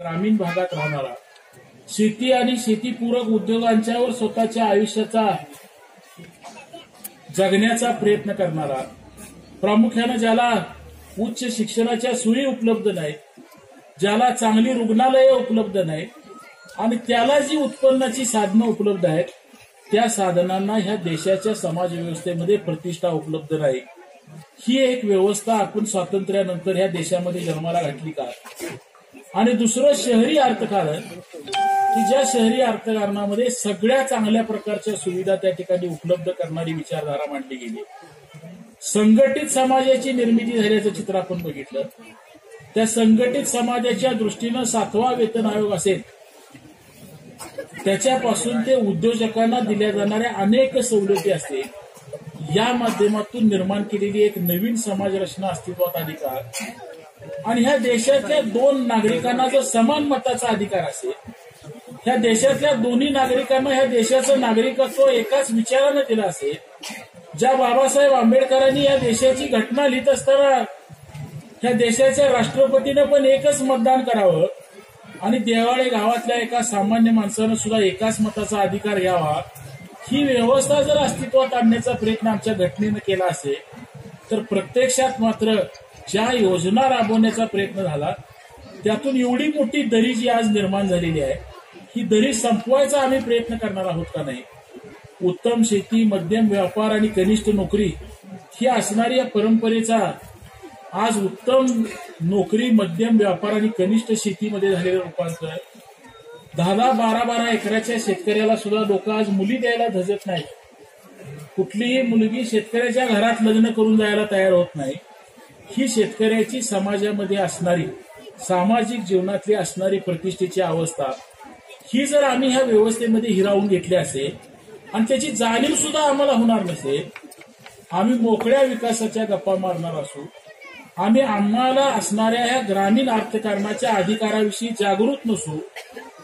ग्रामीण भागात राहणारा. शेती आणि शेतीपूरक उद्योगांच्यावर स्वतःच्या आयुष्याचा जगण्याचा प्रयत्न करणारा. प्रामुख्यानं ज्याला उच्च शिक्षणाच्या सोयी उपलब्ध नाहीत ज्याला चांगली रुग्णालये उपलब्ध नाहीत आणि त्याला जी उत्पन्नाची साधनं उपलब्ध आहेत त्या साधनांना ह्या देशाच्या समाज व्यवस्थेमध्ये प्रतिष्ठा उपलब्ध नाही. ही एक व्यवस्था आपण स्वातंत्र्यानंतर ह्या देशामध्ये जन्माला घातली का? आणि दुसरं शहरी अर्थकारण की ज्या शहरी अर्थकारणामध्ये सगळ्या चांगल्या प्रकारच्या सुविधा त्या ठिकाणी उपलब्ध करणारी विचारधारा मांडली गेली. संघटित समाजाची निर्मिती झाल्याचं चित्र आपण बघितलं. त्या संघटित समाजाच्या दृष्टीनं सातवा वेतन आयोग असेल त्याच्यापासून ते उद्योजकांना दिल्या जाणाऱ्या अनेक सवलती असतील या माध्यमातून निर्माण केलेली एक नवीन समाज रचना अस्तित्वात आली का? आणि ह्या देशातल्या दोन नागरिकांना जर समान मताचा अधिकार असेल ह्या देशातल्या दोन्ही नागरिकांना ह्या देशाचं नागरिकत्व एकाच विचारानं दिलं असेल ज्या बाबासाहेब आंबेडकरांनी या देशाची घटना लिहित असताना ह्या देशाच्या राष्ट्रपतीनं पण एकच मतदान करावं आणि देवाळे गावातल्या एका सामान्य माणसानं सुद्धा एकाच मताचा अधिकार घ्यावा. ही व्यवस्था जर अस्तित्वात आणण्याचा प्रयत्न आमच्या घटनेनं केला असेल तर प्रत्यक्षात मात्र ज्या योजना राबवण्याचा प्रयत्न झाला त्यातून एवढी मोठी दरी जी आज निर्माण झालेली आहे ही दरी संपवायचा आम्ही प्रयत्न करणार आहोत का नाही? उत्तम शेती मध्यम व्यापार आणि कनिष्ठ नोकरी ही असणारी या परंपरेचा आज उत्तम नोकरी मध्यम व्यापार आणि कनिष्ठ शेतीमध्ये झालेलं रूपांतर. दहा दहा बारा बारा एकराच्या शेतकऱ्याला सुद्धा लोक आज मुली द्यायला धजत नाही. कुठलीही मुलगी शेतकऱ्याच्या घरात लग्न करून जायला तयार होत नाही. ही शेतकऱ्याची समाजामध्ये असणारी सामाजिक जीवनातली असणारी प्रतिष्ठेची अवस्था ही जर आम्ही ह्या व्यवस्थेमध्ये हिरावून घेतली असेल आणि त्याची जाणीव सुद्धा आम्हाला होणार नसेल आम्ही मोकळ्या विकासाच्या गप्पा मारणार असू आम्ही आम्हाला असणाऱ्या ह्या ग्रामीण अर्थकारणाच्या अधिकाराविषयी जागृत नसू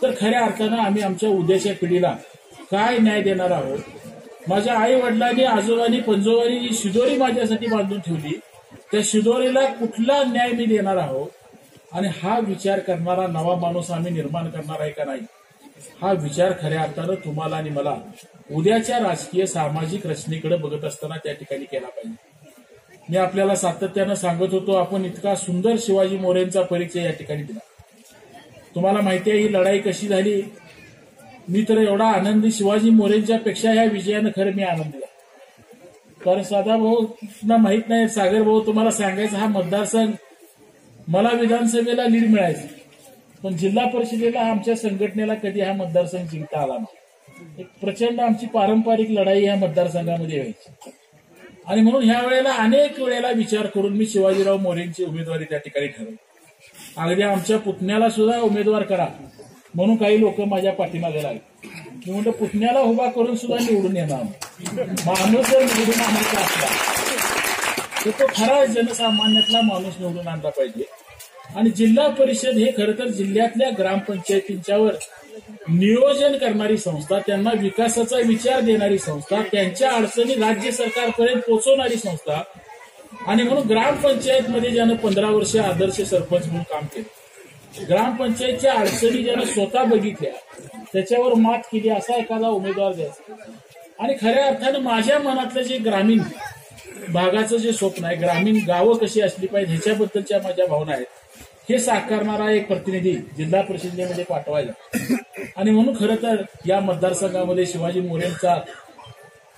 तर खऱ्या अर्थानं आम्ही आमच्या उद्याच्या पिढीला काय न्याय देणार आहोत? माझ्या आई वडिलांनी आजोबांनी पंजोबांनी जी शिदोरी माझ्यासाठी बांधून ठेवली त्या शिदोरीला कुठला न्याय मी देणार आहोत? आणि हा विचार करणारा नवा माणूस आम्ही निर्माण करणार आहे का नाही? हा विचार खऱ्या अर्थानं तुम्हाला आणि मला उद्याच्या राजकीय सामाजिक रचनेकडे बघत असताना त्या ठिकाणी केला पाहिजे. मी आपल्याला सातत्यानं सांगत होतो आपण इतका सुंदर शिवाजी मोरेंचा परिचय या ठिकाणी दिला. तुम्हाला माहिती आहे ही लढाई कशी झाली? मी तर एवढा आनंदी शिवाजी मोरेंच्या पेक्षा ह्या विजयानं खरं मी आनंदी आहे कारण साधा भाऊ माहीत नाही सागर भाऊ तुम्हाला सांगायचं हा मतदारसंघ मला विधानसभेला लीड मिळायचं. पण जिल्हा परिषदेला आमच्या संघटनेला कधी हा मतदारसंघ जिंकता आला नाही. एक प्रचंड आमची पारंपरिक लढाई या मतदारसंघामध्ये व्हायची. आणि म्हणून ह्या वेळेला अनेक वेळेला विचार करून मी शिवाजीराव मोरेंची उमेदवारी त्या ठिकाणी ठरवली. अगदी आमच्या पुतण्याला सुद्धा उमेदवार करा म्हणून काही लोक माझ्या पाठीमागे लागले. मी म्हणतो पुतण्याला उभा करून सुद्धा निवडून येणार माणूस जर निवडून आणायचा असला तर तो खरा जनसामान्यातला माणूस निवडून आणला पाहिजे. आणि जिल्हा परिषद हे खरं तर जिल्ह्यातल्या ग्रामपंचायतींच्यावर नियोजन करणारी संस्था त्यांना विकासाचा विचार देणारी संस्था त्यांच्या अडचणी राज्य सरकारपर्यंत पोहोचवणारी संस्था. आणि म्हणून ग्रामपंचायत मध्ये ज्यानं पंधरा वर्ष आदर्श सरपंच म्हणून काम केलं ग्रामपंचायतच्या अडचणी ज्यानं स्वतः बघितल्या त्याच्यावर मात केली असा एखादा उमेदवार द्यायचा. आणि खऱ्या अर्थानं माझ्या मनातलं जे ग्रामीण भागाचं जे स्वप्न आहे ग्रामीण गावं कशी असली पाहिजे ह्याच्याबद्दलच्या माझ्या भावना आहेत. हे साकारणारा एक प्रतिनिधी जिल्हा परिषदेमध्ये म्हणजे पाठवायला. आणि म्हणून खरं तर या मतदारसंघामध्ये शिवाजी मोरेंचा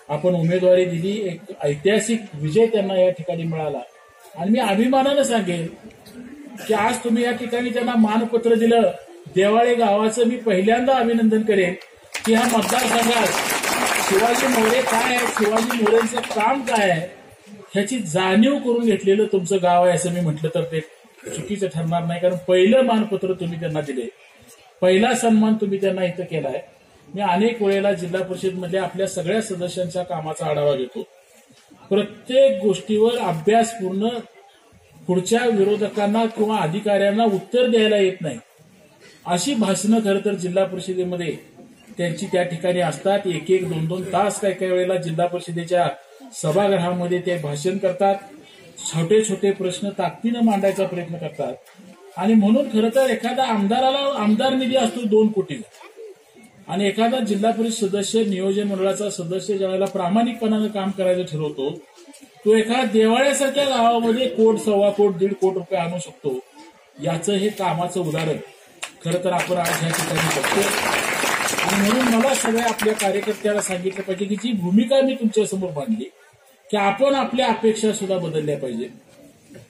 आपण उमेदवारी दिली एक ऐतिहासिक विजय त्यांना या ठिकाणी मिळाला. आणि मी अभिमानानं सांगेन की आज तुम्ही या ठिकाणी त्यांना मानपत्र दिलं देवाळे गावाचं मी पहिल्यांदा अभिनंदन करेन की ह्या मतदारसंघात शिवाजी मोरे काय आहे? शिवाजी मोरेंचं काम काय आहे? ह्याची जाणीव करून घेतलेलं तुमचं गाव आहे असं मी म्हटलं तर ते चुकीचं ठरणार नाही कारण पहिलं मानपत्र तुम्ही त्यांना दिले. पहिला सन्मान तुम्ही त्यांना इथं केलाय. मी अनेक वेळेला जिल्हा परिषदमधल्या आपल्या सगळ्या सदस्यांच्या कामाचा आढावा घेतो. प्रत्येक गोष्टीवर अभ्यासपूर्ण पुढच्या विरोधकांना किंवा अधिकाऱ्यांना उत्तर द्यायला येत नाही. अशी भाषणं खरं तर जिल्हा परिषदेमध्ये त्यांची त्या ठिकाणी असतात. एक एक दोन दोन तास काही काही वेळेला जिल्हा परिषदेच्या सभागृहामध्ये ते भाषण करतात. छोटे छोटे प्रश्न ताकदीनं मांडायचा प्रयत्न करतात. आणि म्हणून खरं तर एखादा आमदाराला आमदार निधी असतो दोन कोटीचा आणि एखादा जिल्हा परिषद सदस्य नियोजन मंडळाचा सदस्य ज्यावेळेला प्रामाणिकपणानं काम करायचं ठरवतो तो एका देवाळ्यासारख्या गावामध्ये कोट सव्वा कोट दीड कोट रुपये आणू शकतो. याचं हे कामाचं उदाहरण. खरं तर आपण आज ह्या ठिकाणी बघतो म्हणून मला सगळ्या आपल्या कार्यकर्त्याला सांगितलं पाहिजे की जी भूमिका मी तुमच्यासमोर मांडली की आपण आपल्या अपेक्षा सुद्धा बदलल्या पाहिजे.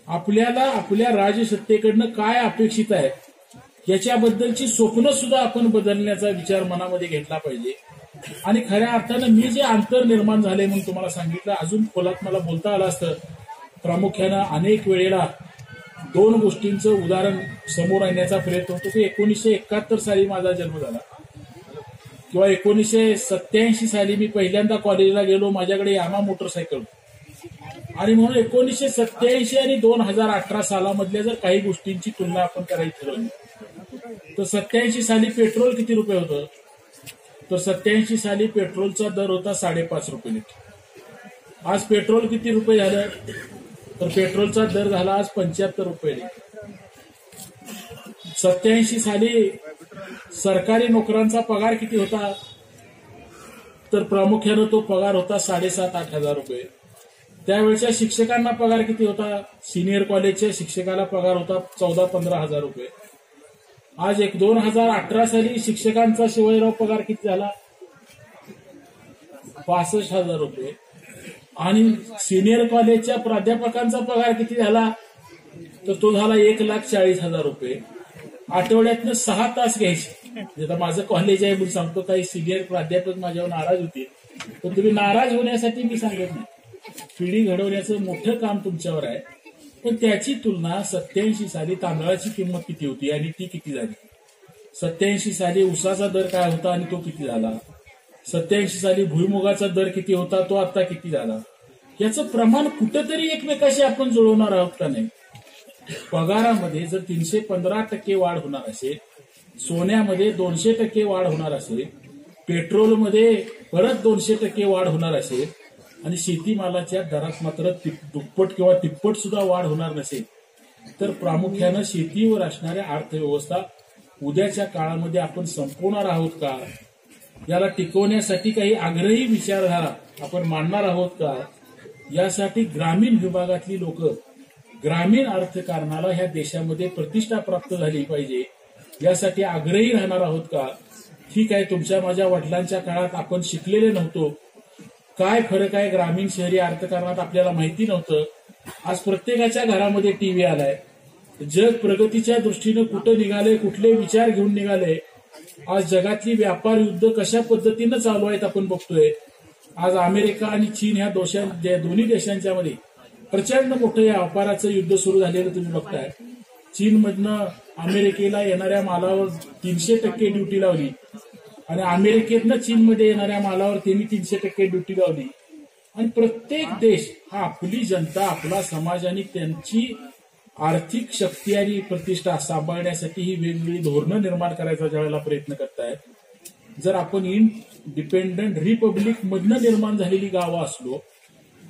आपल्याला आपल्या राजसत्तेकडनं काय अपेक्षित आहे याच्याबद्दलची स्वप्न सुद्धा आपण बदलण्याचा विचार मनामध्ये घेतला पाहिजे. आणि खऱ्या अर्थानं मी जे अंतर निर्माण झाले म्हणून तुम्हाला सांगितलं अजून खोलात मला बोलता आलं असतं. प्रामुख्यानं अनेक वेळेला दोन गोष्टींचं उदाहरण समोर आणण्याचा प्रयत्न होतो. की एकोणीसशे एकाहत्तर साली माझा जन्म झाला. किंवा एकोणीसशे सत्याऐंशी साली मी पहिल्यांदा कॉलेजला गेलो माझ्याकडे यामा मोटरसायकल. आणि म्हणून एकोणीसशे सत्याऐंशी आणि दोन हजार अठरा सालामधल्या जर काही गोष्टींची तुलना आपण करायची ठरवली तर सत्याऐंशी साली पेट्रोल किती रुपये होतं? तर सत्याऐंशी साली पेट्रोलचा दर होता साडेपाच रुपये लिटर. आज पेट्रोल किती रुपये झालं? तर पेट्रोलचा दर झाला आज पंच्याहत्तर रुपये लिटर. सत्याऐंशी साली सरकारी नोकरांचा पगार किती होता? तर प्रामुख्यानं तो पगार होता साडेसात आठ हजार रुपये. त्यावेळच्या शिक्षकांना पगार किती होता? सिनियर कॉलेजच्या शिक्षकाला पगार होता चौदा पंधरा हजार रुपये. आज एक दोन हजार अठरा साली शिक्षकांचा शिवाजीराव पगार किती झाला? पासष्ट हजार रुपये. आणि सिनियर कॉलेजच्या प्राध्यापकांचा पगार किती झाला? तर तो झाला एक लाख चाळीस हजार रुपये. आठवड्यातनं सहा तास घ्यायचे. आता माझं कॉलेज आहे म्हणून सांगतो काही सिनियर प्राध्यापक माझ्यावर नाराज होते पण तुम्ही नाराज होण्यासाठी मी सांगत नाही. पिढी घडवण्याचं मोठं काम तुमच्यावर आहे. पण त्याची तुलना सत्याऐंशी साली तांदळाची किंमत किती होती आणि ती किती झाली? सत्याऐंशी साली उसाचा दर काय होता आणि तो किती झाला? सत्याऐंशी साली भुईमुगाचा दर किती होता तो आता किती झाला? याचं प्रमाण कुठंतरी एकमेकाशी आपण जुळवणार आहोत का नाही? पगारामध्ये जर तीनशे पंधरा टक्के वाढ होणार असेल सोन्यामध्ये दोनशे टक्के वाढ होणार असेल पेट्रोलमध्ये परत दोनशे टक्के वाढ होणार असेल आणि शेतीमालाच्या दरात मात्र दुप्पट किंवा तिप्पट सुद्धा वाढ होणार नसेल तर प्रामुख्यानं शेतीवर असणाऱ्या अर्थव्यवस्था उद्याच्या काळामध्ये आपण संपवणार आहोत का? याला टिकवण्यासाठी काही आग्रही विचारधारा आपण मांडणार आहोत का? यासाठी ग्रामीण विभागातली लोक ग्रामीण अर्थकारणाला ह्या देशामध्ये प्रतिष्ठा प्राप्त झाली पाहिजे. यासाठी आग्रही राहणार आहोत का? ठीक आहे तुमच्या माझ्या वडिलांच्या काळात आपण शिकलेले नव्हतो. काय फरक आहे ग्रामीण शहरी अर्थकारणात आपल्याला माहिती नव्हतं. आज प्रत्येकाच्या घरामध्ये टीव्ही आलाय. जग प्रगतीच्या दृष्टीनं कुठं निघाले कुठले विचार घेऊन निघाले आज जगातली व्यापार युद्ध कशा पद्धतीनं चालू आहेत आपण बघतोय. आज अमेरिका आणि चीन ह्या दोषां दोन्ही देशांच्या मध्ये प्रचंड मोठं या व्यापाराचं युद्ध सुरू झालेलं तुम्ही बघताय. चीनमधनं अमेरिकेला येणाऱ्या मालावर तीनशे टक्के ड्युटी लावली. आणि अमेरिकेतनं चीनमध्ये येणाऱ्या मालावर त्यांनी तीनशे टक्के ड्युटी लावली. आणि प्रत्येक देश हा आपली जनता आपला समाज आणि त्यांची आर्थिक शक्ती आणि प्रतिष्ठा सांभाळण्यासाठी ही वेगवेगळी धोरणं निर्माण करायचा ज्यावेळेला प्रयत्न करतायत जर आपण इन डिपेंडंट रिपब्लिक मधनं निर्माण झालेली गावं असलो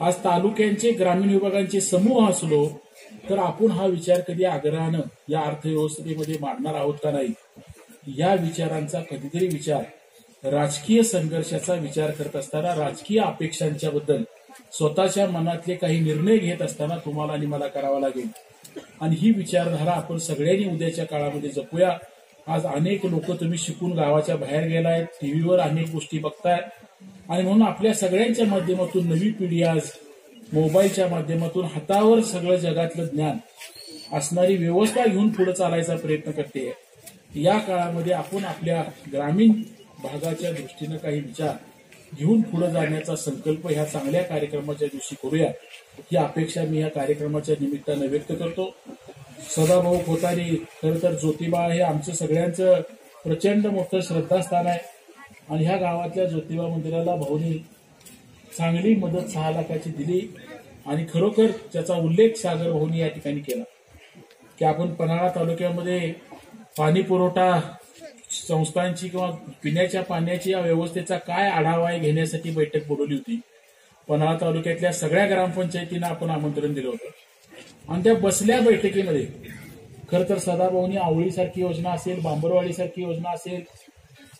आज तालुक्यांचे ग्रामीण विभागांचे समूह असलो तर आपण हा विचार कधी आग्रहानं या अर्थव्यवस्थेमध्ये मांडणार आहोत का नाही? या विचारांचा कधीतरी विचार राजकीय संघर्षाचा विचार करत असताना राजकीय अपेक्षांच्या बद्दल स्वतःच्या मनातले काही निर्णय घेत असताना तुम्हाला आणि मला करावा लागेल. आणि ही विचारधारा आपण सगळ्यांनी उद्याच्या काळामध्ये जपूया. आज अनेक लोक तुम्ही शिकून गावाच्या बाहेर गेलाय टीव्हीवर अनेक गोष्टी बघताय आणि म्हणून आपल्या सगळ्यांच्या माध्यमातून नवी पिढी आज मोबाईलच्या माध्यमातून हातावर सगळं जगातलं ज्ञान असणारी व्यवस्था घेऊन पुढे चालायचा प्रयत्न करते. या काळामध्ये आपण आपल्या ग्रामीण भागाच्या दृष्टीनं काही विचार घेऊन पुढे जाण्याचा संकल्प ह्या चांगल्या कार्यक्रमाच्या दिवशी करूया. ही अपेक्षा मी या कार्यक्रमाच्या निमित्तानं व्यक्त करतो. सदाभाऊ खोतारी खरं तर ज्योतिबा हे आमचं सगळ्यांचं प्रचंड मोठं श्रद्धास्थान आहे. आणि ह्या गावातल्या ज्योतिबा मंदिराला भाऊनी चांगली मदत सहा लाखाची दिली आणि खरोखर त्याचा उल्लेख सागर भाऊनी या ठिकाणी केला. की आपण पन्हाळा तालुक्यामध्ये पाणी पुरवठा संस्थांची किंवा पिण्याच्या पाण्याची या व्यवस्थेचा काय आढावा घेण्यासाठी बैठक बोलवली होती. पन्हाळा तालुक्यातल्या सगळ्या ग्रामपंचायतींना आपण आमंत्रण दिलं होतं. आणि त्या बसल्या बैठकीमध्ये खर तर सदाभाऊनी आवळीसारखी योजना असेल बांबरवाडीसारखी योजना असेल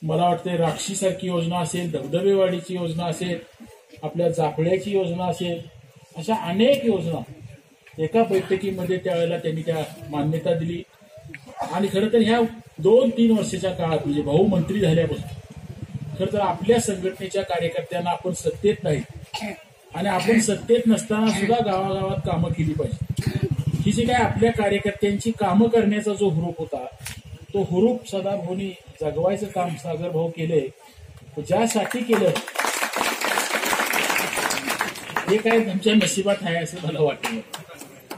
मला वाटते राक्षीसारखी योजना असेल धबधबेवाडीची योजना असेल आपल्या जाफळ्याची योजना असेल अशा अनेक योजना एका बैठकीमध्ये त्यावेळेला त्यांनी त्या मान्यता दिली. आणि खरं तर ह्या दोन तीन वर्षाच्या काळात म्हणजे भाऊ मंत्री झाल्यापासून खरं तर आपल्या संघटनेच्या कार्यकर्त्यांना आपण सत्तेत नाही. आणि आपण सत्तेत नसताना सुद्धा गावागावात कामं केली पाहिजे. ही जी काय आपल्या कार्यकर्त्यांची कामं करण्याचा जो हुरूप होता तो हुरूप सदा जगवायचं काम सागर भाऊ केले. ज्यासाठी केलं. हे काय तुमच्या नशिबात आहे असं मला वाटतं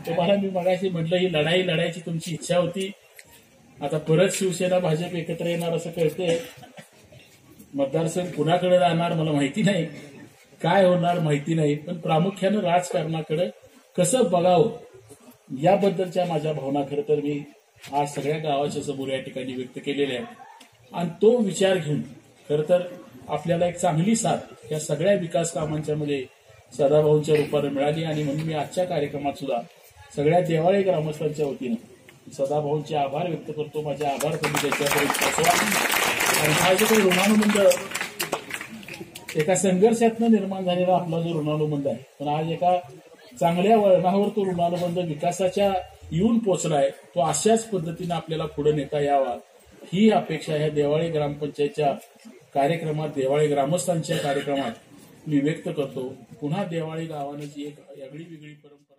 तुम्हाला मी मगाशी म्हटलं ही लढाई लढायची तुमची इच्छा होती. आता परत शिवसेना भाजप एकत्र येणार असं कळते मतदारसंघ कुणाकडे राहणार मला माहिती नाही. काय होणार माहिती नाही. पण प्रामुख्यानं राजकारणाकडे कसं बघावं याबद्दलच्या माझ्या भावना खरं तर मी आज सगळ्या गावाच्या समोर या ठिकाणी व्यक्त केलेल्या आहेत. आणि तो विचार घेऊन खर तर आपल्याला एक चांगली साथ या सगळ्या विकास कामांच्या मध्ये सदाभाऊंच्या रूपानं मिळाली. आणि म्हणून मी आजच्या कार्यक्रमात सुद्धा सगळ्या देवाळे ग्रामस्थांच्या वतीनं सदाभाऊंचे आभार व्यक्त करतो. माझे आभार तुम्ही त्याच्यापर्यंत आणि हा जो काही ऋणानुबंध एका संघर्षातनं निर्माण झालेला आपला जो ऋणानुबंध आहे पण आज एका चांगल्या वळणावर तो ऋणानुबंध विकासाच्या येऊन पोचलाय तो अशाच पद्धतीनं आपल्याला पुढे नेता यावा. ही अपेक्षा ह्या देवाळी ग्रामपंचायतच्या कार्यक्रमात देवाळी ग्रामस्थांच्या कार्यक्रमात मी व्यक्त करतो. पुन्हा देवाळी गावानं जी एक वेगळी वेगळी परंपरा